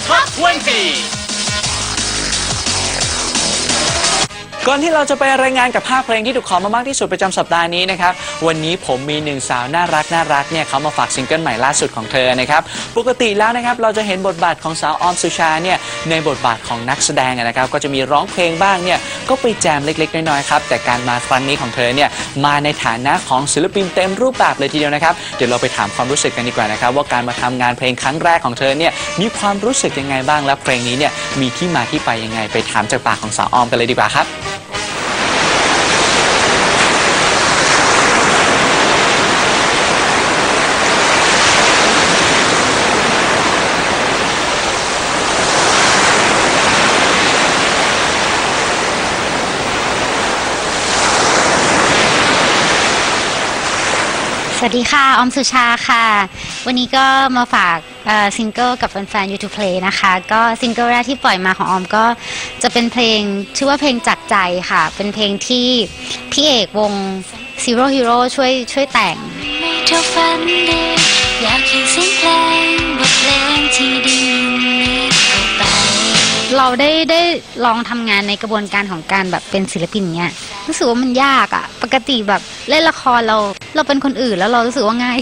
Top 20 ก่อนที่เราจะไปรายงานกับภาคเพลงที่ถูกขอมามากที่สุดประจำสัปดาห์นี้นะครับ วันนี้ผมมีหนึ่งสาวน่ารักน่ารักเนี่ยเขามาฝากซิงเกิลใหม่ล่าสุดของเธอนะครับ ปกติแล้วนะครับเราจะเห็นบทบาทของสาวออมสุชาเนี่ยในบทบาทของนักแสดงนะครับ ก็จะมีร้องเพลงบ้างเนี่ยก็ไปแจมเล็กๆ น้อยๆครับแต่การมาครั้งนี้ของเธอเนี่ยมาในฐานะของศิลปินเต็มรูปแบบเลยทีเดียวนะครับเดี๋ยวเราไปถามความรู้สึกกันดีกว่านะครับว่าการมาทำงานเพลงครั้งแรกของเธอเนี่ยมีความรู้สึกยังไงบ้างและเพลงนี้เนี่ยมีที่มาที่ไปยังไงไปถามจากปากของสาวออมกันเลยดีกว่าครับ สวัสดีค่ะ ออมสุชาค่ะ วันนี้ก็มาฝากซิงเกิลกับแฟนๆ YouTube Play นะคะ ก็ซิงเกิลแรกที่ปล่อยมาของออมก็จะเป็นเพลงชื่อว่าเพลงจากใจค่ะ เป็นเพลงที่พี่เอกวง Zero Hero ช่วยช่วยแต่ง เราได้ได้ลองทำงานในกระบวนการของการแบบเป็นศิลปินเนี้ยรู้สึกว่ามันยากอะปกติแบบเล่นละครเรา เราเป็นคนอื่นแล้วเรารู้สึกว่าง่าย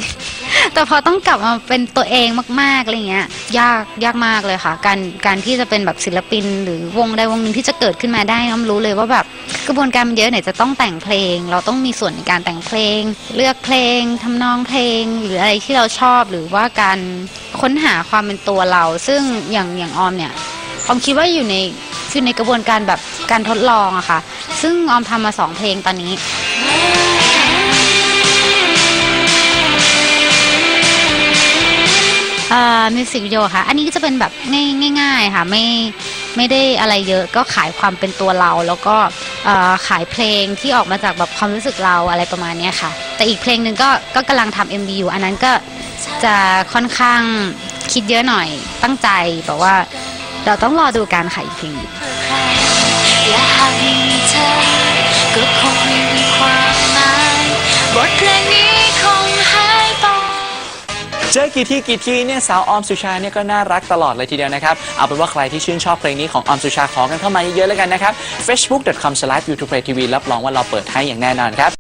แต่พอต้องกลับมาเป็นตัวเองมากๆอะไรเงี้ยยากยากมากเลยค่ะ การการที่จะเป็นแบบศิลปิน หรือวงใดวงหนึ่งที่จะเกิดขึ้นมาได้น้อมรู้เลยว่าแบบกระบวนการมันเยอะไหนจะต้องแต่งเพลง เราต้องมีส่วนในการแต่งเพลง เลือกเพลงทำนองเพลง หรืออะไรที่เราชอบหรือว่าการค้นหาความเป็นตัวเรา ซึ่งอย่างอย่างออมเนี่ย ออมคิดว่าอยู่ในอยู่ในกระบวนการแบบการทดลองอะค่ะ ซึ่งออมทำมาสองเพลงตอนนี้ มิวสิกวิดีโอค่ะ อันนี้ก็จะเป็นแบบง่ายง่ายๆค่ะ ไม่ไม่ได้อะไรเยอะก็ขายความเป็นตัวเรา แล้วก็เอ่อขายเพลงที่ออกมาจากแบบความรู้สึกเราอะไรประมาณเนี้ยค่ะ แต่อีกเพลงหนึ่งก็ก็กำลังทำ MV อยู่ อันนั้นก็จะค่อนข้างคิดเยอะหน่อยตั้งใจแบบว่า เราต้องรอดูการขายอีกเพลงหนึ่งใครและหากไม่มีเธอก็คงไม่มีความหมายบทเพลงนี้คงหายไป เจอกี่ที่กี่ทีเนี่ยสาวออมสุชาเนี่ยก็น่ารักตลอดเลยทีเดียวนะครับ เอาเป็นว่าใครที่ชื่นชอบเพลงนี้ของออมสุชาขอกันเข้ามาเยอะๆแล้วกันนะครับ facebook.com/youtube tv รับรองว่าเราเปิดให้อย่างแน่นอนครับ